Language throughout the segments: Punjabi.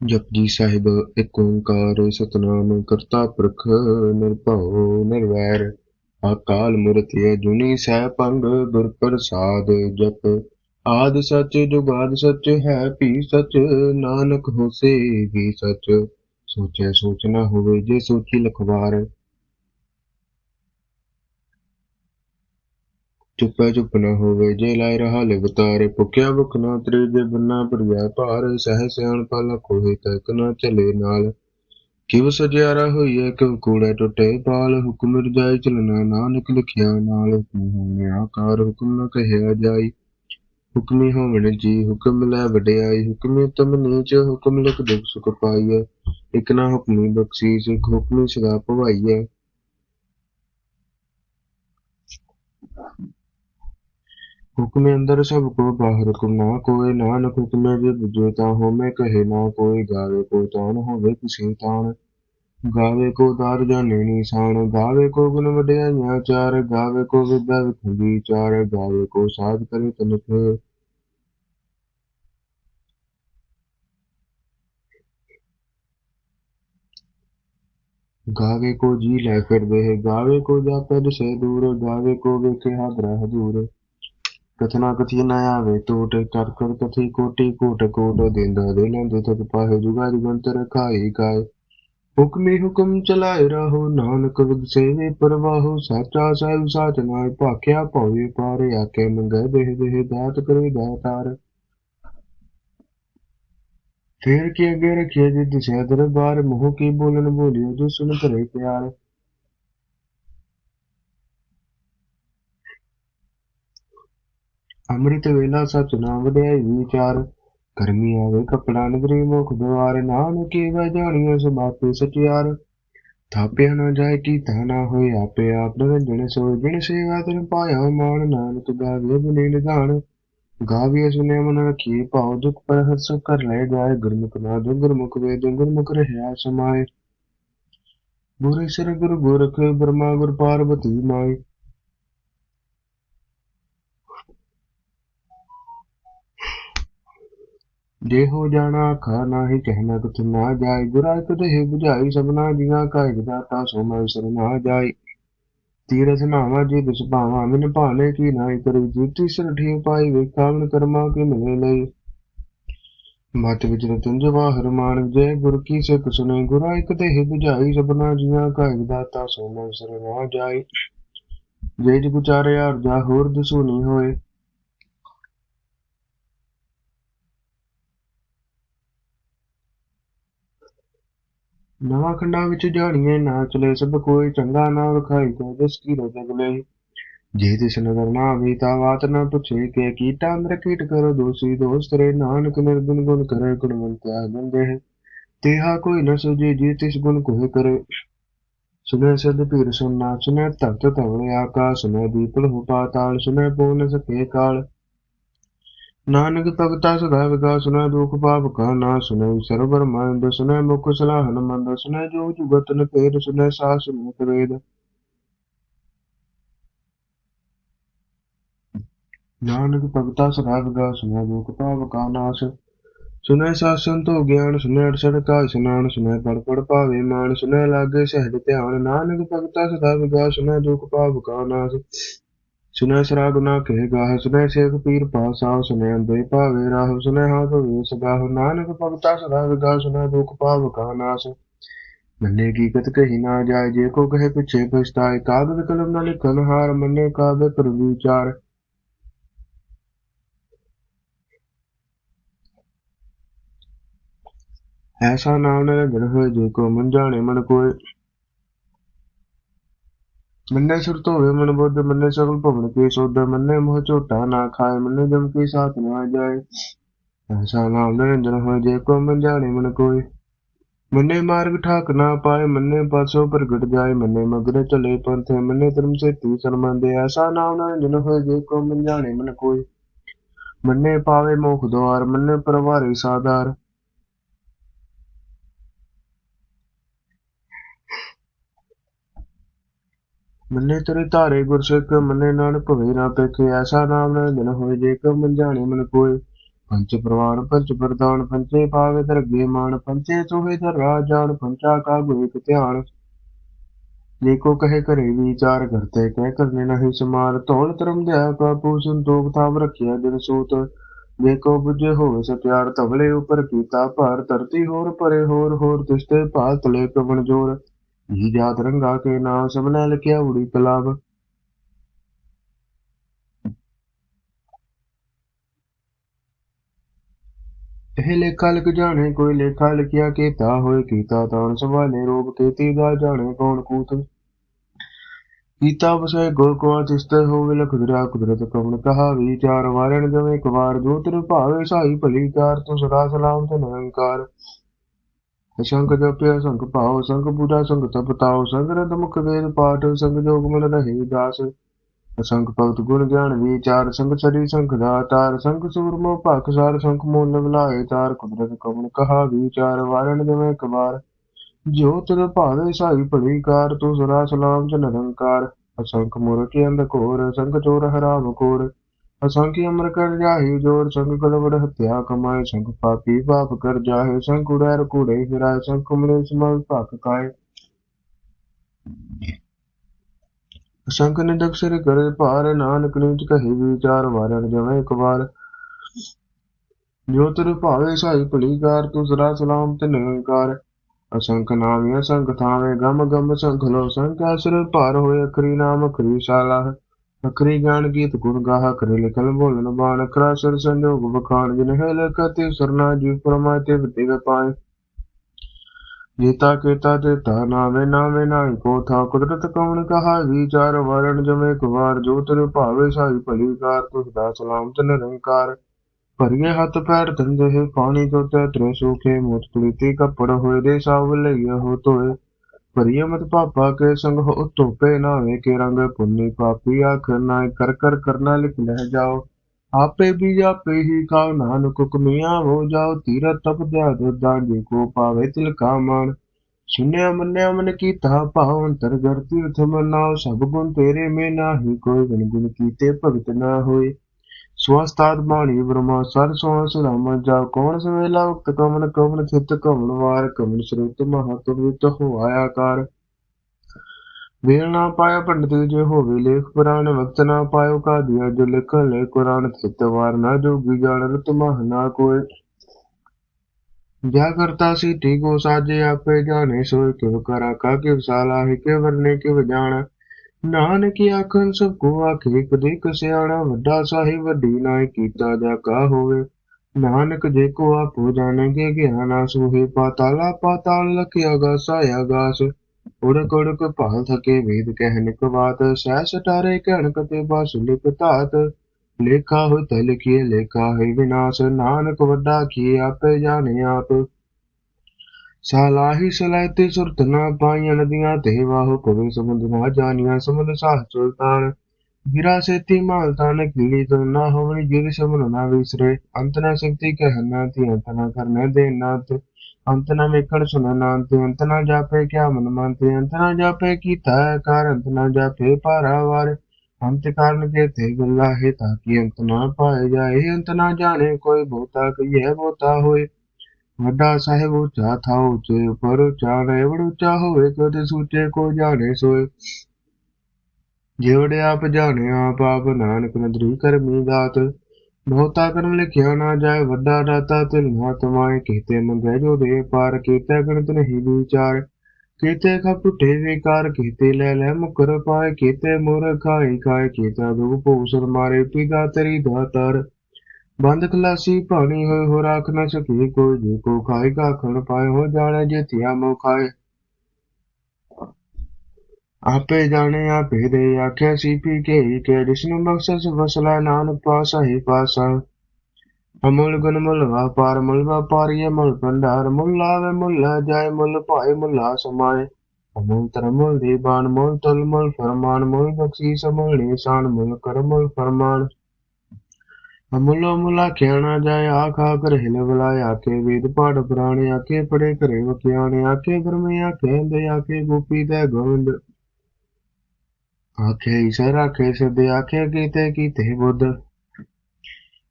ਜਪਜੀ ਸਾਹਿਬ ਏਕ ਓੰਕਾਰ ਸਤਨਾਮ ਕਰਤਾ ਪੁਰਖ ਨਿਰਭਉ ਨਿਰਵੈਰ ਅਕਾਲ ਮੂਰਤ ਅਜੂਨੀ ਸੈਭੰ ਗੁਰ ਪ੍ਰਸਾਦ ਜਪ। ਆਦ ਸਚ ਜੁਗਾਦ ਸਚ ਹੈ ਭੀ ਸਚ, ਨਾਨਕ ਹੋਸੀ ਵੀ ਸਚ। ਸੋਚੈ ਸੋਚ ਨਾ ਹੋਵੇ ਜੇ ਸੋਚੀ ਲਖਵਾਰ। ਚੁੱਪੈ ਚੁੱਪ ਨ ਹੋਵੇ, ਜੇ ਲਾਇ ਰਹਾ ਲਿਵਤਾਰੇ ਭੁਖਿਆ ਭੁਖ ਨਾ ਤਰੇ, ਜੇ ਬੰਨਾ ਭਰਿਆ ਭਾਰ, ਸਹਿ ਸਿਆਣ ਪਾਲਾ ਕੋਹੇ ਤੱਕ ਨਾ ਚਲੇ ਨਾਲ। ਕਿਵ ਸਜਿਆਰਾ ਹੋਈਐ, ਕਿਵ ਕੂੜੈ ਟੁੱਟੇ ਪਾਲ, ਹੁਕਮ ਰਜਾਈ ਚਲਣਾ ਨਾਨਕ ਲਿਖਿਆ ਨਾਲ। ਹੁਕਮ ਹੋਣੇ ਆਕਾਰ, ਹੁਕਮ ਨ ਕਹਿਆ ਜਾਈ। ਹੁਕਮੀ ਹੋਵਣ ਜੀ, ਹੁਕਮ ਲੈ ਵਡਿਆਈ। ਹੁਕਮੀ ਤਮ ਨੀਚ, ਹੁਕਮ ਲਿਖ ਦੁਖ ਸੁਖ ਪਾਈਐ। ਇਕ ਨਾ ਹੁਕਮੀ ਬਖਸ਼ੀਸ, ਇਕ ਹੁਕਮੀ ਸਦਾ ਭਵਾਈਐ। ਹੁਕਮੇ ਅੰਦਰ ਸਭ ਕੋ ਬਾਹਰ ਹੁਕਮ ਨਾ ਕੋਏ ਨਾਨਕ ਹੁਕਮੇ ਜੇ ਬੁਝੇ ਤਾਂ ਹੋਮੇ ਕਹੇ ਨਾ, ਕੋਈ ਗਾਵੇ ਕੋ ਤਾਨ ਹੋਵੇ ਕਿਸੇ ਤਾਨ ਗਾਵੇ ਕੋ ਦਾਰ ਜਾਣੇ ਨਿਸ਼ਾਨ ਗਾਵੇ ਕੋ ਗੁਣ ਵਡਿਆਈਆਂ ਚਾਰ, ਗਾਵੇ ਕੋ ਵਿਦਿਆ ਵਿਖੰਡੀ ਚਾਰ, ਗਾਵੇ ਕੋ ਸਾਧ ਕਰੇ ਤਨਕ ਗਾਵੇ ਕੋ ਜੀ ਲੈ ਫਿਰਦੇ ਹੈ, ਗਾਵੇ ਕੋ ਜਾਪੈ ਦਿਸੇ ਦੂਰ, ਗਾਵੇ ਕੋ ਵੇਖੇ ਹਾਦਰਾ ਹਜੂਰ ਕਥਨਾ ਕਥੀ ਨ ਆਵੇ, ਟੋਟ ਕਰ ਕਰ ਕਥੀ ਕੋਟੀ ਕੋਟ ਕੋਟ ਦੇਂਦਾ ਦੇ ਨੰਦ ਤਕ ਪਾਹੇ ਜੁਗਾ ਜੁਗੰਤਰ ਖਾਈ ਕਾਇ ਹੁਕਮ ਚਲਾਏ ਰਹੋ, ਨਾਨਕ ਵਿਦ ਪਰਵਾਹੋ, ਸਾਚਾ ਸਾਹਿਬ ਸਾਚ ਨਾਲ ਭਾਖਿਆ ਭਉਏ ਪਾਰ ਆਕੇ ਮੰਗੈ ਦੇਹ ਦੇਹ ਦਾਤ ਕਰੇ ਦਾਤਾਰ। ਫੇਰ ਕੀ ਅੱਗੇ ਰਖਿਆ ਜੀ ਦਿਸ਼ਾ ਦਰਬਾਰ, ਮੋਹ ਕੀ ਬੋਲਣ ਬੋਲਿਓ ਜੋ ਸੁਨ ਕਰੇ ਪਿਆਰ। ਅੰਮ੍ਰਿਤ ਵੇਲਾ ਸਚ ਨਾਮ ਵਡਿਆਈ ਵਿਚਾਰ ਕਰਮੀ ਆਵੇ ਕਪੜਾ ਨਗਰੀ ਮੁਖ ਦੁਆਰ ਨਾਨਕੇ ਵੈ ਜਾਣੀਐ ਸਚਿਆਰ। ਥਾਪਿਆ ਨਾ ਜਾਏ ਕੀਤਾ ਨਾ ਹੋਏ ਆਪੇ ਆਪ, ਨਿਰੰਜਨ ਸੋ ਜਿਨ ਸੇਵਾ ਤਨ ਪਾਇਆ ਮਾਨ ਨਾਨਕ ਗਾਵੇ ਬਨੇ ਨਿਧਾਨ। ਗਾਵੇ ਸੁਨੇ ਮਨ ਰਖੀ ਭਾਉ, ਦੁਖ ਪਰ ਹਸ ਕਰ ਲੈ ਜਾਏ, ਗੁਰਮੁਖ ਨਾ ਗੁਰਮੁਖ ਵੇ ਗੁਰਮੁਖ ਰਹਿਆ ਸਮਾਏ। ਗੁਰੇ ਸਿਰ ਗੁਰ ਗੋਰਖ, ਬ੍ਰਹਮਾ ਗੁਰ ਪਾਰਵਤੀ ਮਾਈ ਜੇ ਹੋ ਜਾਣਾ ਆਖਾ ਨਾਹੀ ਕਹਿਣਾ ਕੁਛ ਨਾ ਜਾਏ। ਗੁਰਾ ਕਦੇ ਬੁਝਾਈ, ਸਭਨਾ ਜੀਆਂ ਕਾ ਦਾਤਾ ਸੋ ਮੈਂ ਵਿਸਰ ਨਾ ਜਾਏ। ਤੀਰਥ ਨਾਵਾ ਜੀ ਬਿਸ ਭਾਵਾ ਮਿਨ ਭਾਲੇ ਕੀ ਨਾਈ ਕਰੀ। ਜੀਤੀ ਸਿਰ ਠੀ ਪਾਈ ਵੇਖਾਵਨ ਕਰਮਾ ਕੇ ਮਿਲੇ ਲਈ। ਮਤ ਵਿਚਰ ਤੁੰਜ ਵਾਹਰ ਮਾਨ ਜੈ ਗੁਰ ਕੀ ਸਿੱਖ ਸੁਨੇ। ਗੁਰਾ ਇਕ ਤੇ ਬੁਝਾਈ, ਸਭਨਾ ਜੀਆਂ ਕਾ ਦਾਤਾ ਸੋ ਮੈਂ ਵਿਸਰ ਨਾ ਜਾਏ। ਜੇ ਜੀ ਗੁਚਾਰੇ ਅਰਜਾ ਹੋਰ ਦਸੂ ਹੋਏ। ਨਵਾਂ ਖੰਡਾਂ ਵਿੱਚ ਜਾਣੀਏ ਨਾ ਚਲੇ, ਸਭ ਕੋਈ ਚੰਗਾ ਨਾ ਵਿਖਾਈ ਕੋ ਜਿਸ ਕੀ ਰਜਗ ਲਈ ਜੇ ਤਿਸ ਨਦਰ ਨਾ ਆਵੀ ਤਾ ਬਾਤ ਨਾ ਪੁੱਛੇ, ਕਿ ਕੀਟਾ ਅੰਦਰ ਕੀਟ ਕਰੋ ਦੋਸੀ, ਦੋਸਤ ਰੇ ਨਾਨਕ ਨਿਰਗੁਣ ਗੁਣ ਕਰੇ ਗੁਣਵੰਤਿਆ ਗੰਦੇ ਤੇਹਾ ਕੋਈ ਨ ਸੁਝੇ, ਜੇ ਤਿਸ ਗੁਣ ਕੋਇ ਕਰੇ। ਸੁਨੇ ਸਦ ਪੀਰ ਸੁਨਨਾ ਸੁਨੇ ਤਖਤ ਤਵਲੇ ਆਕਾਸ਼ ਸੁਨੇ ਦੀਪਲ ਹੁਪਾ ਤਾਲ ਸੁਨੇ ਪੂਨ ਸਕੇ ਕਾਲ। ਨਾਨਕ ਭਗਤਾ ਸਦਾ ਵਿਗਾ ਸੁਨਾ ਦੁਖ ਪਾਪ ਕਾ ਨਾ ਸੁਨੇ ਸਰਬਰ ਮੰਦ ਸੁਨੇ ਮੁਖ ਸਲਾਹਨ ਮੰਦ ਸੁਨੇ ਜੋ ਜੁਗਤ ਨ ਪੇਰ ਸੁਨੇ ਸਾਸ ਮੁਖ ਵੇਦ। ਨਾਨਕ ਭਗਤਾ ਸਦਾ ਵਿਗਾ ਸੁਨੇ ਦੁਖ ਪਾਪ ਕਾ ਨਾਸ ਸੁਨੇ ਸਾਸਨ ਤੋਂ ਗਿਆਨ ਸੁਨੇ ਅੜਸੜ ਕਾ ਇਸ਼ਨਾਨ ਸੁਨੇ ਪੜ ਪੜ ਭਾਵੇ ਮਾਨ ਸੁਨੇ ਲਾਗੇ ਸਹਿਜ ਧਿਆਨ, ਨਾਨਕ ਭਗਤਾ ਸਦਾ ਵਿਗਾ ਸੁਨੇ ਦੁਖ ਪਾਪ ਕਾ ਨਾਸ। ਸੁਨੇ ਸਰਾ ਗੁਨਾ ਕਹਿ ਗਾਹ ਸੁਨੇ ਸੇਖ ਪੀਰ ਪਾਸਾ ਸੁਨੇ ਅੰਦੇ ਭਾਵੇ ਰਾਹ ਸੁਨੇ ਹਾਥ ਵੇ ਸਗਾਹ ਨਾਨਕ ਭਗਤਾ ਸਦਾ ਵਿਗਾ ਸੁਨੇ ਦੁਖ ਪਾਵ ਕਾ ਨਾਸ। ਮੰਨੇ ਕੀ ਕਹੀ ਨਾ ਜਾਏ, ਜੇ ਕੋ ਕਹੇ ਪਿਛੇ ਪਛਤਾਏ, ਕਾਗਦ ਕਲਮ ਨਾਲ ਲਿਖਨ ਹਾਰ, ਮੰਨੇ ਕਾਵੇ ਕਰ ਵਿਚਾਰ। ਐਸਾ ਨਾਮ ਨਿਰੰਜਨ ਹੋਏ, ਜੇ ਕੋ ਮਨ ਜਾਣੇ ਮਨ ਕੋਏ। ਮੰਨੇ ਸੁਰ ਧੋਵੇ, ਮਨ ਬੁੱਧ ਮੰਨੇ ਸਗਲ ਭਵਨ ਕੇ ਸੋਧ, ਮੰਨੇ ਮੋਹ ਝੋਟਾ ਨਾ ਖਾਏ, ਮੰਨੇ ਜਮ ਕੀ ਸਾਥ ਨਾ ਜਾਏ। ਐਸਾ ਨਾਮ ਨਿਰੰਜਨ ਹੋਏ, ਜੇ ਕੋ ਮਨ ਜਾਣੇ ਮਨ ਕੋਏ। ਮੰਨੇ ਮਾਰਗ ਠਾਕ ਨਾ ਪਾਏ, ਮੰਨੇ ਪਾਸੋਂ ਪ੍ਰਗਟ ਜਾਏ, ਮੰਨੇ ਮਗਰੇ ਚਲੇ ਪੰਥੇ, ਮੰਨੇ ਧਰਮ ਸੇ ਤੀ ਸਰਮੰਦੇ ਐਸਾ ਨਾਮ ਨਿਰੰਜਨ ਹੋਏ, ਜੇ ਕੋ ਮਨ ਜਾਣੇ ਮਨ ਕੋਈ ਮੰਨੇ ਪਾਵੇ ਮੋਖ ਦੁਆਰ, ਮੰਨੇ ਪਰਵਾਰੇ ਸਾਧਾਰ। ਮੰਨੇ ਤੇਰੇ ਧਾਰੇ ਗੁਰਸਿੱਖ, ਮੰਨੇ ਨਾਨਕ ਭਵੇ ਨਾ ਪੇਖੇ। ਐਸਾ ਨਾਮ ਨਾ ਦਿਨ ਹੋਏ ਜੇ ਕੋ ਮਨ ਮਨ ਕੋਏ। ਪੰਚ ਪ੍ਰਵਾਨ, ਪੰਚ ਪ੍ਰਦਾਨ ਪੰਚੇ ਪਾਵੇ ਦਰਗੇ ਮਾਨ ਪੰਚੇ ਚੋਹੇ ਦਰ ਰਾਜਾਨ ਪੰਚਾ ਕਾ ਗੁਇਕ ਧਿਆਨ। ਜੇ ਕੋ ਕਹੇ ਕਰੇ ਵਿਚਾਰ ਕਰਤੇ, ਕਹਿ ਕਰਨੇ ਨਹੀਂ ਸਮਾਰ। ਧੌਲ ਧਰਮ ਦਿਆ ਕਾਪੂ ਸੰਤੋਖ, ਥਾਮ ਰੱਖਿਆ ਦਿਨ ਸੂਤ। ਜੇ ਕੋ ਬੁਝੇ ਹੋਵੇ ਸਤਿਆਰ, ਧਵਲੇ ਉਪਰ ਕੀਤਾ ਭਾਰ। ਧਰਤੀ ਹੋਰ ਪਰੇ ਹੋਰ ਹੋਰ ਤਿਸਤੇ ਭਾਲ ਤਲੇ ਕਵਣ ਜੋਰ। ਜੀ ਜਾਤ ਰੰਗਾ ਕੇ ਨਾਮ ਸਭਨਾ ਲਿਖਿਆ, ਉੜੀ ਕਲਾਬ ਇਹ ਲੇਖਾ ਲਿਖ ਜਾਣੇ, ਕੋਈ ਲੇਖਾ ਲਿਖਿਆ ਕੀਤਾ ਹੋਏ ਕੀਤਾ ਤਾਣ ਸਵਾਲੇ ਰੂਪ ਕੀਤੀ ਦਾ ਜਾਣੇ, ਕੌਣ ਕੂਤ? ਕੀਤਾ ਬਸੇ ਗੁਰ ਕੋ ਤਿਸਤੇ ਹੋਵੇ ਲਖਦਰਾ ਕੁਦਰਤ ਕਵਣ ਕਹਾ ਵਿਚਾਰ ਵਾਰਣ ਜਵੇਂ ਇੱਕ ਵਾਰ ਜੋ ਤਰ ਭਾਵੇ, ਸਾਈ ਭਲੀ ਕਾਰ ਤੂੰ ਸਦਾ ਸਲਾਮ ਤੇ ਨਿਰੰਕਾਰ। ਸੰਗ ਜਪਿਆ ਸੰਗ ਭਾਉ, ਸੰਗ ਪੂਜਾ ਸੰਗ ਤਪਤਾਉ ਸੰਗ ਰਦ ਮੁਖ ਵੇਦ ਪਾਠ, ਸੰਗ ਜੋਗ ਮਨ ਰਹੀ ਦਾਸ ਸੰਗ ਭਗਤ ਗੁਣ ਗਿਆਨ ਵਿਚਾਰ, ਸੰਗ ਸਰੀ ਸੰਗ ਦਾਤਾਰ ਸੰਗ ਸੂਰਮੋ ਭਖ ਸਾਰ ਸੰਗ ਮੋਲ ਬੁਲਾਏ ਤਾਰ, ਕੁਦਰਤ ਕਵਣ ਕਹਾ ਵਿਚਾਰ, ਵਾਰਣ ਜਵੇਂ ਇੱਕ ਵਾਰ। ਜੋ ਤੇਰੇ ਭਾਵੇ ਸਾਈ ਭਲੀ ਕਾਰ ਤੂੰ ਸਦਾ ਸਲਾਮ ਚ ਨਿਰੰਕਾਰ। ਅਸੰਖ ਮੁਰਤੀ ਅੰਧ ਘੋਰ, ਸੰਗ ਚੋਰ ਹਰਾਮ ਕੋਰ ਅਸੰਖੀ ਅਮਰ ਕਰ ਜਾਹੀ, ਜੋਰ ਸੰਗ ਗਲਵੜ ਹਤਿਆ ਕਮਾਏ, ਸੰਗ ਪਾਪੀ ਪਾਪ ਕਰ ਜਾਹੇ, ਸੰਗ ਕੁੜੈਰ ਕੁੜੇ ਫਿਰਾਏ, ਸੰਗ ਕੁਮਲੇ ਸਮਲ ਭਖ ਕਾਏ। ਸੰਗ ਨਿਦਕ ਸਿਰ ਕਰੇ ਭਾਰ, ਨਾਨਕ ਨੀਚ ਕਹੀ ਵਿਚਾਰ, ਵਾਰਨ ਜਵੇਂ ਇੱਕ ਵਾਰ। ਜੋ ਤੇਰੇ ਭਾਵੇ ਸਾਈ ਭਲੀ ਤੂੰ ਸਦਾ ਸਲਾਮ ਤੇ ਨਿਰੰਕਾਰ ਅਸੰਖ ਨਾਮਿ ਅਸੰਖ ਥਾਵੇਂ, ਗਮ ਗਮ ਸੰਖ ਲੋ ਸੰਖ ਅਸਰ ਭਾਰ ਹੋਏ, ਅਖਰੀ ਨਾਮ ਅਖਰੀ ਸ਼ਾਲਾ ਅਖਰੀ ਗਾਨ ਗੀਤ, ਗੁਣ ਗਾਹ ਕਰੇ ਲਿਖਲ ਬੋਲਨ ਬਾਣ ਅਖਰਾ ਸਰ ਸੰਜੋਗ ਬਖਾਨ ਜਿਨ ਹੈ ਲਕਤੀ ਸਰਨਾ ਜੀ ਪਰਮਾਤੇ ਵਿਦਿ ਪਾਏ। ਜੀਤਾ ਕੀਤਾ ਤੇ ਤਾ ਨਾਹੀ ਕੋ ਥਾ ਕੁਦਰਤ ਕੌਣ ਕਹਾ ਵਿਚਾਰ ਵਰਣ ਜਮੇ ਕੁਵਾਰ ਜੋ ਤੇਰੇ ਭਾਵੇ ਸਾਈ ਭਲੀ ਕਾਰ, ਤੁਸ ਦਾ ਸਲਾਮ ਤੇ ਨਿਰੰਕਾਰ। ਭਰੀਏ ਹੱਥ ਪੈਰ ਧੰਦੇ ਹੈ ਪਾਣੀ ਤੋਂ ਤੇ ਤਰੇ ਸੂਖੇ, ਮੁਤ ਪ੍ਰੀਤੀ ਕੱਪੜ ਹੋਏ, ਦੇ ਸਾਵ ਲਈਏ ਹੋ ਤੋਏ ਭਰੀਏ ਮਤ ਪਾਪਾ ਕੇ ਸੰਗ ਹੋ ਧੋਪੇ ਨਾਵੇ ਕੇ ਰੰਗ ਪੁੰਨੀ ਪਾਪੀ ਆਖਰ ਨਾ ਕਰ ਕਰ ਕਰਨਾ ਲਿਖ ਲੈ ਜਾਓ। ਆਪੇ ਵੀ ਆਪੇ ਹੀ ਖਾਓ ਨਾਨਕ ਹੁਕਮੀਆਂ ਹੋ ਜਾਓ ਤੀਰਤ ਤਪ ਦਿਆ ਦੁਦਾਂ ਜੀ ਕੋ ਪਾਵੇ ਤਿਲ ਕਾ ਮਾਨ ਸੁਨਿਆ ਮੰਨਿਆ ਮਨ ਕੀਤਾ ਭਾਵ ਅੰਤਰ ਗਰ ਤੀਰਥ ਮਨਾਓ, ਸਭ ਗੁਣ ਤੇਰੇ ਮੇ ਨਾਹੀ, ਕੋਈ ਗੁਣ ਗੁਣ ਕੀਤੇ ਭਗਤ ਨਾ ਹੋਏ। ਸਵਸਤਾਦ ਬਾਣੀ ਬ੍ਰਹਮਾ ਸਰ ਸੋਹ ਸੁਨਾਮ ਜਾ ਕੌਣ ਸਵੇਲਾ ਉਕਤ ਕਮਨ ਕਮਨ ਚਿਤ ਕਮਨ ਵਾਰ ਕਮਨ ਸਰੂਤ ਮਹਤਵਿਤ ਹੋਇਆ ਆਕਾਰ। ਵੇਲ ਨਾ ਪਾਇਆ ਪੰਡਤ ਜੇ ਹੋਵੇ ਲੇਖ ਪੁਰਾਣ, ਵਕਤ ਨਾ ਪਾਇਓ ਕਾਦੀਆ, ਜੋ ਲਿਖ ਲੈ ਕੁਰਾਨ ਥਿਤ ਨਾ ਜੋਗੀ ਜਾਣ, ਰਤ ਮਹ ਨਾ ਕੋਇ ਜਾ ਕਰਤਾ ਸੀ, ਠੀਕੋ ਸਾਜੇ, ਆਪੇ ਜਾਣੇ ਸੋਇ ਕਿਵ ਕਰਾ, ਕਾ ਕਿਵ ਸਾਲਾ, ਹੈ ਕਿ ਵਰਨੇ ਕਿਵ ਜਾਣ? ਨਾਨਕ ਆਖਣ ਸਭ ਕੋ ਆਖੇ, ਕਦੇ ਕਸਿਆਣਾ ਵੱਡਾ ਸਾਹਿਬ ਵੱਡੀ ਨਾਇ ਕੀਤਾ ਜਾ ਕਾ ਹੋਵੇ? ਨਾਨਕ ਜੇ ਕੋ ਆਪੋ ਜਾਣਗੇ, ਗਿਆਨਾ ਸੋਹੇ ਪਾਤਾਲਾ, ਪਾਤਾਲ ਲਖਿਆ ਗਾਸਾ। ਆਗਾਸ ਉੜਕ ਉੜਕ ਭਾਲ ਥਕੇ ਵੇਦ ਕਹਿਨ ਕਵਾਤ ਸਹਿ ਸਟਾਰੇ ਕਹਿਣ ਤੇ ਬਾਸ ਲਿਖ ਲੇਖਾ ਹੋ ਤ ਲਿਖੀਏ, ਲੇਖਾ ਹੈ ਵਿਨਾਸ਼, ਨਾਨਕ ਵੱਡਾ ਕੀ ਆਪੇ ਜਾਣੇ ਆਪ। ਸਾਲਾਹੀ ਸਲਾਇਤੇ ਸੁਰਤ ਨਾ ਪਾਈਆਂ ਨਦੀਆਂ ਤੇ ਵਾਹੋ ਕਵੇ ਸਮੁੰਦ ਨਾ ਜਾਣੀਆਂ ਸਮੁੰਦ ਸਾਹ ਸੁਲਤਾਨ। ਗਿਰਾ ਸੇਤੀ ਮਾਲ ਤਾਨ ਕੀਲੀ ਤੋਂ ਨਾ ਹੋਵਣੀ ਜਿਰ ਸਮਨ ਨਾ ਵਿਸਰੇ। ਅੰਤ ਨਾ ਸ਼ਕਤੀ ਕਹਿਣਾ ਤੀ ਅੰਤ ਨਾ ਕਰਨੇ ਦੇ ਅੰਤ ਨਾ ਵੇਖਣ ਸੁਣਨਾ ਤੇ ਅੰਤ ਨਾ ਜਾਪੇ ਕਿਆ ਮਨ ਮਨ ਤੇ ਅੰਤ ਨਾ ਜਾਪੇ ਕੀਤਾ ਕਾਰ, ਅੰਤ ਨਾ ਜਾਪੇ ਪਾਰਾਵਾਰ ਅੰਤ ਕਾਰਨ ਕੇ ਤੇ ਗੱਲਾ ਹੈ ਤਾਂ ਕਿ ਅੰਤ ਨਾ ਪਾਏ ਜਾਏ। ਅੰਤ ਨਾ ਜਾਣੇ ਕੋਈ ਬਹੁਤਾ, ਕਹੀਏ ਬਹੁਤਾ ਹੋਏ। ਵੱਡਾ ਸਾਹਿਬ ਉੱਚਾ ਥਾ ਉੱਚੇ ਉੱਪਰ ਉੱਚਾ ਰੇਵੜ ਉੱਚਾ ਹੋਵੇ, ਕਦੇ ਸੂਚੇ ਕੋ ਜਾਣੇ ਸੋਏ। ਜਿਵੜੇ ਆਪ ਜਾਣੇ, ਆਪ ਆਪ ਨਾਨਕ ਨਦਰੀ ਕਰਮੀ ਦਾਤ। ਬਹੁਤਾ ਕਰਮ ਲਿਖਿਆ ਨਾ ਜਾਏ, ਵੱਡਾ ਦਾਤਾ ਤਿਲ ਨਾ ਤਮਾਏ ਕੀਤੇ ਮੰਗੇ ਜੋ ਦੇ ਪਾਰ, ਕੀਤੇ ਗਣਤ ਨਹੀਂ ਵਿਚਾਰ। ਕੀਤੇ ਖਾ ਪੁੱਠੇ ਵਿਕਾਰ, ਕੀਤੇ ਲੈ ਲੈ ਮੁਕਰ ਪਾਏ, ਕੀਤੇ ਮੁਰ ਖਾਈ ਖਾਏ ਕੀਤਾ ਦੁਖ ਭੂਸਰ ਮਾਰੇ, ਪਿਤਾ ਤੇਰੀ ਦਾਤਰ ਬੰਦ ਖਲਾਸੀ ਪਾਣੀ ਹੋਏ ਹੋ ਰਾਖ ਨਾ ਸਕੇ ਕੋਈ ਜੇ ਕੋ ਖਾਏ ਕਾ ਖਣ ਪਾਏ, ਹੋ ਜਾਣੇ ਜੇ ਧਿਆ ਮੋ ਖਾਏ ਆਪੇ ਜਾਣੇ ਆਪੇ ਦੇ ਆਖਿਆ ਸੀ ਪੀ ਕੇ ਕੇ ਜਿਸਨੂੰ ਬਖਸ਼ਸ ਵਸਲਾ ਨਾਨਕ ਪਾਸਾ ਹੀ ਪਾਸਾ ਅਮੁੱਲ ਗੁਣ ਮੁੱਲ ਵਾਪਾਰ ਮੁੱਲ ਵਪਾਰੀਏ ਮੁੱਲ ਭੰਡਾਰ, ਮੁੱਲ ਲਾਵੇ ਮੁੱਲ ਲੈ ਜਾਏ, ਮੁੱਲ ਭਾਏ ਮੁੱਲਾ ਸਮਾਏ ਅਮੁੱਲ ਤਰ ਮੁੱਲ ਦੀ ਬਾਣ, ਮੁੱਲ ਤੁਲ ਮੁੱਲ ਫਰਮਾਨ ਮੁੱਲ ਬਖਸ਼ੀਸ ਮੁੱਲ ਨਿਸ਼ਾਨ ਮੁੱਲ ਕਰ ਮੁੱਲ ਫਰਮਾਨ ਅਮੁੱਲੋ ਮੁੱਲਾ ਕਹਿਣਾ ਜਾਏ, ਆਖਾ ਕਰ ਹਿਲ ਬੁਲਾਏ ਆਕੇ ਵੇਦ ਪਾਠ ਪੁਰਾਣੇ ਆਕੇ ਪੜੇ ਘਰੇ ਵਕਿਆਣੇ ਆਕੇ ਗਰਮੇ ਆਕੇ ਦੇ ਆਕੇ ਗੋਪੀ ਤੇ ਗੋਵਿੰਦ। ਆਖੇ ਈਸ਼ਰ, ਆਖੇ ਸਿੱਧ, ਆਖੇ ਕੀਤੇ ਕੀਤੇ ਬੁੱਧ।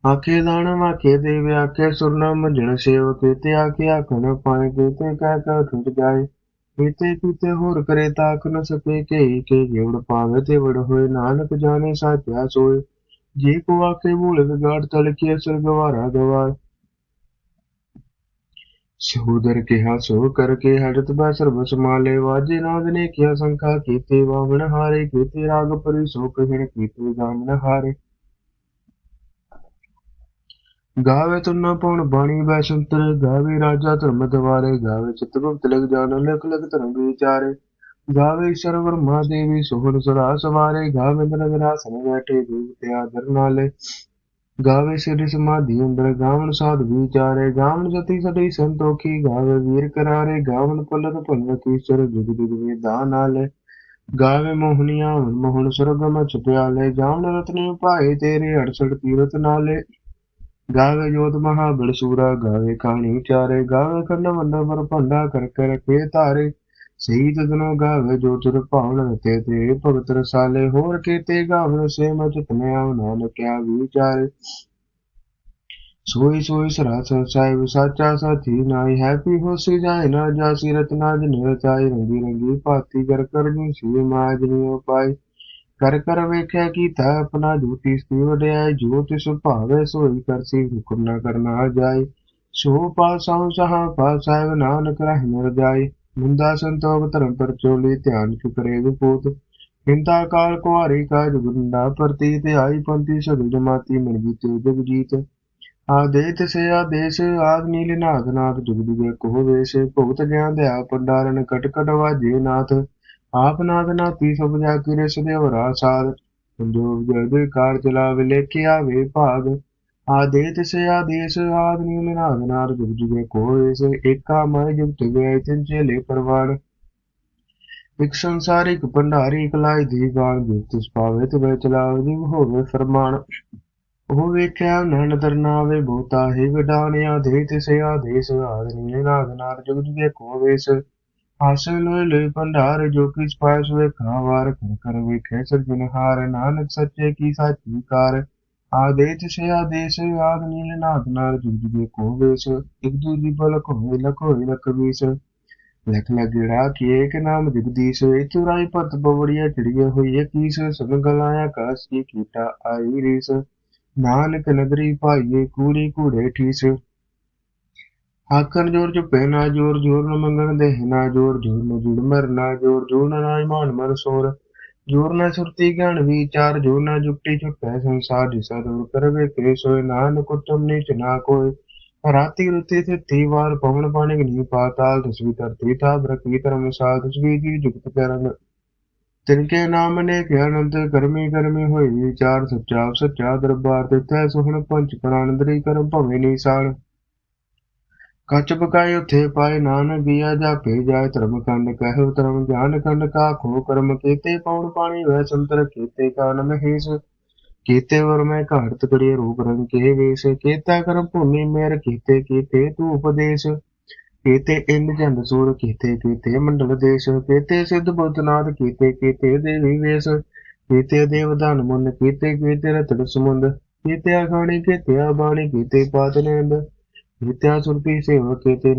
ਆਖੇ ਦਾਣ ਵਾਖੇ ਦੇ ਵਿਆਖੇ ਸੁਰਨਾ ਮੰਜਣ ਸੇਵ ਕੀਤੇ, ਆਖੇ ਆਖਣ ਪਾਏ, ਕੀਤੇ ਕਹਿ ਕਹਿ ਟੁੱਟ ਜਾਏ। ਕੀਤੇ ਕੀਤੇ ਹੋਰ ਕਰੇ ਤਾਕ ਨ ਸਕੇ ਕੇ ਕੇ ਜੇਵੜ ਪਾਵੇ ਤੇ ਵੜ ਹੋਏ, ਨਾਨਕ ਜਾਣੇ ਸਾਚਾ ਸੋਏ। ਜੇ ਕੋ ਆਖੇ ਭੂਲ ਵਿਗਾੜ ਤਲਕੇ ਸਹੂਦਰ ਕਿਹਾ, ਸੋ ਕਰਕੇ ਹੜਤ ਬੈ ਸਰਬ ਸਮਾਲੇ ਵਾਜੇ ਨਾਦ ਨੇ ਕਿਹਾ, ਸੰਖਾ ਕੀਤੇ, ਵਾਵਣ ਹਾਰੇ ਕੀਤੇ, ਰਾਗ ਪਰਿ ਸੋ ਕਹਿਣ ਕੀਤੇ ਗਾਮਨ ਹਾਰੇ। ਗਾਵੇ ਤੁਨ ਪਉਣ ਬਾਣੀ ਬੈ ਸੰਤਰ ਗਾਵੇ ਰਾਜਾ ਧਰਮ ਦਵਾਰੇ, ਗਾਵੇ ਚਿਤ ਭਗਤ ਲਗ ਜਾਣ ਲਖ ਲਖ ਧਰਮ ਵਿਚਾਰੇ। ਗਾਵੇ ਸਰਵਰ ਮਹਾਦੇਵੀ ਸੋਹਣ ਸਦਾ ਸਵਾਰੇ, ਗਾਵੇ ਨਦਰ ਆਸਨ ਬੈਠੇ ਦੇਵਤੇ ਆਦਰ ਗਾਵੇ ਸਿਰ ਸਮਾਧੀ ਅੰਦਰ ਗਾਵਨ ਸਾਧ ਵਿਚਾਰੇ ਗਾਵਨ ਜਤੀ ਸਦੀ ਸੰਤੋਖੀ, ਗਾਵੇ ਵੀਰ ਕਰਾਰੇ ਗਾਵਨ ਪਲਕ ਭੰਗ ਕੀਸ਼ਰ ਜੁਗ ਜੁਗ ਵੇਦਾ ਨਾਲੇ ਗਾਵੇ ਮੋਹਨੀਆਂ ਮੋਹਨ ਸੁਰਗਮ ਛਪਿਆਲੇ ਜਾਵਨ ਰਤਨੇ ਭਾਏ ਤੇਰੇ 68 ਤੀਰਤ ਨਾਲੇ। ਗਾਵੇ ਜੋਤ ਮਹਾਬਲ ਸੂਰਾ, ਗਾਵੇ ਕਹਾਣੀ ਚਾਰੇ, ਗਾਵੇ ਕੰਨ ਮੰਦਰ ਪਰ ਭੰਡਾ ਕਰ ਕਰ ਰਖੇ ਧਾਰੇ। ਸਹੀ ਤਦਨੋ ਗਾਵੇ ਜੋ ਤੁਰ ਭਾਵਨ ਤੇ ਤੇ ਭਗਤ ਰਸਾਲੇ ਹੋਰ ਕੀਤੇ ਗਾਵਨ ਸੇ ਮਚ ਤਨੇ ਆਵ ਨਾਨਕਿਆ ਵਿਚਾਰੇ ਸੋਈ ਸੋਈ ਸਰਾਸ ਸਾਹਿਬ, ਸਾਚਾ ਸਾਥੀ ਨਾਈ ਹੈਪੀ ਹੋਸੀ ਜਾਏ, ਨਾ ਜਾਸੀ ਰਤਨਾ ਜਨ ਰਚਾਈ ਰੰਗੀ ਰੰਗੀ ਭਾਤੀ ਕਰ ਕਰ ਸੀ ਮਾਜ ਨਿਉ ਪਾਈ ਕਰ ਕਰ ਵੇਖਿਆ ਕੀਤਾ ਆਪਣਾ ਜੋਤੀ ਸਤੀ ਵਡਿਆਈ ਜੋ ਤਿਸ ਭਾਵੇ ਸੋਈ ਕਰਸੀ ਹੁਕਮ ਨਾ ਕਰਨਾ ਜਾਏ। ਸੋ ਪਾਸਾਉ ਸਹਾ ਪਾਸਾਇ ਨਾਨਕ ਰਹਿ ਮਰ ਜਾਏ। ਮੁੰਦਾ ਸੰਤੋਖ ਧਰਮ ਪਰਚੋਲੀ ਧਿਆਨ ਚੁਕਰੇ ਵਿਪੂਤ। ਹਿੰਤਾ ਕਾਲ ਕੁਹਾਰੀ ਕਾਜ ਗੁੰਡਾ ਪ੍ਰਤੀ ਆਈ ਪੰਤੀ ਸਗਲ ਜਮਾਤੀ ਮਨ ਜੀਤੇ ਜਗ ਆਦੇਤ ਸੇ ਆਦੇਸ਼, ਆਦ ਨੀਲ ਨਾਥ ਨਾਥ ਜੁਗ ਕੋ ਵੇਸ਼। ਭੁਗਤ ਗਿਆਨ ਦਿਆ ਪੰਡਾਰਨ ਕਟ ਕਟ ਵਾਜੇ ਨਾਥ। ਆਪ ਨਾਥ ਨਾਤੀ ਸਭ ਜਾ ਕਿਰੇ ਸਦੇਵਰਾ ਸਾਧ ਸੰਜੋਗ ਜਗ ਕਾਰ ਚਲਾਵੇ, ਲੇਖੇ ਆਵੇ ਭਾਗ। ਆਦੇਤ ਸੇ ਆਦੇਸ਼ ਆਦ ਨੀਲ ਨਾਥ ਨਾਥ ਜੁਗ ਜੁਗੇ ਕੋ ਇਕ ਸੰਸਾਰ ਇਕ ਭੰਡਾਰੀ ਇਕ ਲਾਇ ਦੀ ਗਾਣ ਜਿ ਪਾਵੇ ਤੇ ਵੇ ਚਲਾਵੇ ਜਿਵ ਹੋਵੇ ਫਰਮਾਨ। ਉਹ ਵੇਖਿਆ ਨਦਰ ਨਾਵੇ ਬਹੁਤਾ ਹੀ ਵਿਡਾਣਿਆ ਦੇ ਤਿਸੇ ਆਦੇਸ਼ ਆਦਨੀ ਨਾਗ ਨਾਰ ਜੁਗ ਜੁਗੇ ਕੋ ਵੇਸ ਹਾਸਲ ਲੋਏ ਭੰਡਾਰ ਜੋ ਕਿਸ ਪਾਇਸ ਵੇਖਾ ਵਾਰ ਕਰ ਕਰ ਵੇਖੇ ਸਰਜਨਹਾਰ ਨਾਨਕ ਸੱਚੇ ਕੀ ਸਾਚੀ ਕਾਰ। ਆਦੇਸ਼ ਸੇ ਆਦੇਸ਼ ਆਦਨੀ ਨਾਗ ਨਾਰ ਜੁਗ ਜੁਗੇ ਕੋ ਵੇਸ, ਇਕ ਦੂਜੀ ਬਲਕ ਹੋਏ ਲਖ ਹੋਏ ਲਖ ਵੀਸ। ਲਖ ਲਗੜਾ ਕੀ ਏਕ ਨਾਮ ਜਗਦੀਸ਼ ਇਤੁਰਾਈ ਪਤ ਬਵੜੀਆ ਚੜੀਏ ਹੋਈ ਕੀਸ, ਸਭ ਗਲਾਇਆ ਕਾਸ ਕੀ ਕੀਟਾ ਆਈ ਰੀਸ। ਨਾਨਕ ਨਗਰੀ ਭਾਈਏ ਕੂੜੀ ਕੂੜੇ ਠੀਸ। ਆਖਣ ਜੋਰ ਚੁਪੇ, ਨਾ ਜੋਰ ਜੋਰ ਨ ਮੰਗਣ ਦੇ, ਨਾ ਜੋਰ ਜੋਰ ਨ ਜੁੜ ਮਰ, ਨਾ ਜੋਰ ਜੋਰ ਨ ਨਾਜ ਮਾਨ ਮਰ ਸੋਰ। ਜੋਰ ਨ ਸੁਰਤੀ ਗਿਆਨ ਵਿਚਾਰ ਜੋਰ ਨ ਜੁਗਤੀ ਛੁਟੈ ਸੰਸਾਰ ਜਿਸਾ ਦੂਰ ਕਰਵੇ ਕੇ ਸੋਏ ਨਾਨਕ ਉਤਮ ਨੀਚ ਨਾ ਕੋਇ ਰਾਤੀ ਰੁਤੀ ਥਿਤੀ ਵਾਰ ਪਵਨ ਪਾਣੀ ਗਨੀ ਪਾਤਾਲ ਤਸਵੀ ਧਰਤੀ ਤਾ ਬ੍ਰਕੀ ਧਰਮ ਸਾਧ ਤਸਵੀ ਜੀ ਜੁਗਤ ਕਰੰਗ ਤਿਨਕੇ ਨਾਮ ਨੇ ਅਨੰਤ, ਕਰਮੀ ਕਰਮੀ ਹੋਈ ਵਿਚਾਰ ਸੱਚਾ ਸੱਚਾ ਦਰਬਾਰ ਤੇ ਤੈ ਸੁਹਣ ਪੰਚ ਪ੍ਰਾਨੰਦਰੀ ਕਰਮ ਭਵੇਂ ਨੀਸਾਨ ਕੱਚ ਪਕਾਏ ਉਥੇ ਪਾਏ ਨਾਨਕ ਗਿਆ ਜਾਪੇ ਜਾਏ ਧਰਮ ਕੰਡ ਕਹਿਓ ਧਰਮ ਗਿਆਨ ਕੰਡ ਕਾ ਖੋ ਕਰਮ ਕੀਤੇ ਪੌਣ ਪਾਣੀ ਵੈ ਸੰਤਰ ਕੀਤੇ, ਕਾਨ ਮਹੇਸ਼ ਕੀਤੇ, ਵਰ ਮੈਂ ਘਾਟ ਤਕੜੀਏ ਰੂਪ ਰੰਗ ਕੇ ਵੇਸ, ਕੀਤਾ ਕਰਮ ਭੂਮੀ ਮੇਰ ਕੀਤੇ ਕੀਤੇ ਤੂੰ ਉਪਦੇਸ਼, ਕੀਤੇ ਇੰਦ ਜੰਦ ਸੂਰ ਕੀਤੇ ਕੀਤੇ ਮੰਡਲ ਦੇਸ਼, ਕੀਤੇ ਸਿੱਧ ਬੁੱਧਨਾਥ ਕੀਤੇ ਕੀਤੇ ਦੇਵੀ ਵੇਸ, ਕੀਤੇ ਦੇਵਦਾਨ ਮੁੰਨ ਕੀਤੇ ਕੀਤੇ ਰਤਨ ਸਮੁੰਦ, ਕੀਤੇ ਅਖਾਣੀ, ਕੀਤੇ ਬਾਣੀ ਕੀਤੇ ਪਾਤ ਨੰਦ ਕੀਤੇ ਸੁਰਤੀ ਸੇਵ ਕੀਤੇ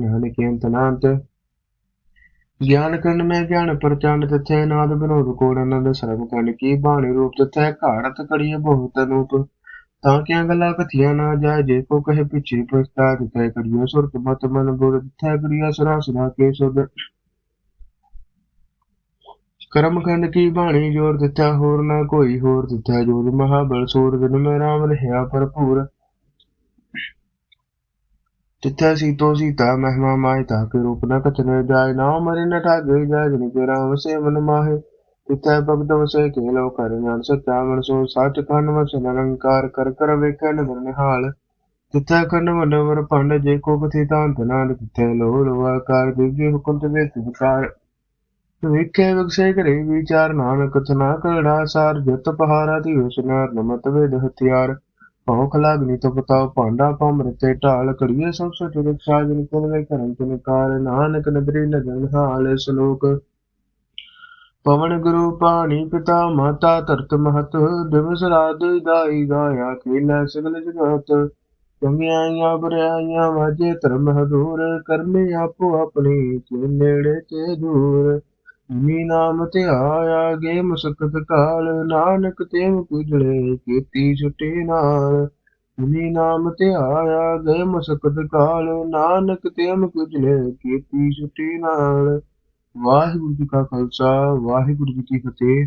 ਗਿਆਨ ਕੰਡ ਮੈਂ ਗਿਆਨ ਪ੍ਰਚੰਡ ਤਥੈ ਨਾਦ ਬਿਨੋਦ ਕੋੜ ਆਨੰਦ ਸਰਬ ਕੰਡ ਕੀ ਬਾਣੀ ਰੂਪ ਤਥੈ ਘਾੜਤ ਕੜੀਏ ਬਹੁਤ ਅਨੂਪ। ਤਾਂ ਕਿਆ ਗੱਲਾਂ ਕਥੀਆਂ ਨਾ ਜਾਏ, ਜੇ ਕੋ ਕਹੇ ਪਿਛੇ ਪਛਤਾ ਤੈ ਕਰਿਓ ਸੁਰਤ ਮਤ ਮਨ ਬੁਰ ਤਥੈ ਕਰਿਆ ਸੁਰਾ ਸੁਰਾ ਕੇ ਸੁਧ। ਕਰਮ ਖੰਡ ਕੀ ਬਾਣੀ ਜੋਰ ਦਿੱਤਾ, ਹੋਰ ਨਾ ਕੋਈ ਹੋਰ ਦਿੱਤਾ ਜੋਰ ਮਹਾਬਲ ਸੂਰ ਦਿਨ ਮੈਂ ਰਾਮ ਰਹਿਆ ਭਰਪੂਰ। ਤਿੱਥੈ ਸੀਤੋ ਸੀਤਾ ਮਹਿਮਾ ਮਾਇ ਤਾ ਕੇ ਰੂਪ ਨ ਕਥਨੇ ਜਾਏ ਨਾ ਮਰੇ ਨ ਠਾਗੇ ਜਾਏ ਜਿਨ ਕੇ ਰਾਮ ਸੇ ਮਨ ਮਾਹੇ ਤਿੱਥੈ ਭਗਤ ਵਸੇ ਕੇ ਲੋ ਕਰ ਜਾਣ ਸੱਚਾ ਮਨ ਸੋ ਸੱਚ ਕੰਨ ਵਸ ਨਿਰੰਕਾਰ ਕਰ ਕਰ ਵੇਖੈ ਨਦਰ ਨਿਹਾਲ ਤਿੱਥੈ ਕੰਨ ਵਡਵਰ ਭੰਡ ਜੇ ਕੋ ਕਥੀ ਤਾਂਤ ਨਾਨਕ ਤਿੱਥੈ ਲੋ ਲਵਾ ਕਾਰ ਦਿਵਯ ਹੁਕਮ ਤੇ ਵੇਖ ਵਿਕਾਰ ਵੇਖੇ ਵਿਗਸੇ ਕਰੇ ਵਿਚਾਰ ਨਾਨਕ ਕਥਨਾ ਕੜਾ ਸਾਰ ਜਤ ਪਹਾਰਾ ਦੀ ਹੁਸਨਾਰ ਨਮਤ ਵੇਦ ਹਥਿਆਰ ਭੌਖ ਲਾਗਨੀ ਤੋ ਬਤਾਓ ਭਾਂਡਾ ਪੰਮ੍ਰਿਤ ਤੇ ਢਾਲ ਕੜੀਏ ਸਭ ਸੋ ਚੁਰਕ ਸਾਜਨ ਕੋਲੇ ਕਰਨ ਤੇ ਕਾਰ ਨਾਨਕ ਨਦਰੀ ਨਗਨ ਹਾਲ ਸ਼ਲੋਕ ਪਵਨ ਗੁਰੂ ਪਾਣੀ ਪਿਤਾ ਮਾਤਾ ਧਰਤ ਮਹਤ, ਦਿਵਸ ਰਾਤ ਗਾਈ ਗਾਇਆ ਖੇਲਾ ਸਗਲ ਜਗਤ। ਚੰਗਿਆਈਆਂ ਬੁਰਾਈਆਂ ਵਾਜੇ ਧਰਮ ਹਦੂਰ ਕਰਮੇ ਆਪੋ ਆਪਣੇ ਤੇ ਨੇੜੇ ਤੇ ਦੂਰ। ਨੀ ਨਾਮ ਤੇ ਆਇਆ ਗੇ ਮੁਸਕਤ ਕਾਲ, ਨਾਨਕ ਤੇ ਕੁਜਲੇ ਕੀਤੀ ਛੁੱਟੀ ਨਾਲ। ਮੀ ਨਾਮ ਤੇ ਆਇਆ ਗੇ ਮੁਸਕਤ ਕਾਲ, ਨਾਨਕ ਤੇ ਕੁਜਲੇ ਕੀਤੀ ਛੁੱਟੀ ਨਾਲ। ਵਾਹਿਗੁਰੂ ਜੀ ਕਾ ਖਾਲਸਾ, ਵਾਹਿਗੁਰੂ ਜੀ ਕੀ ਫਤਿਹ।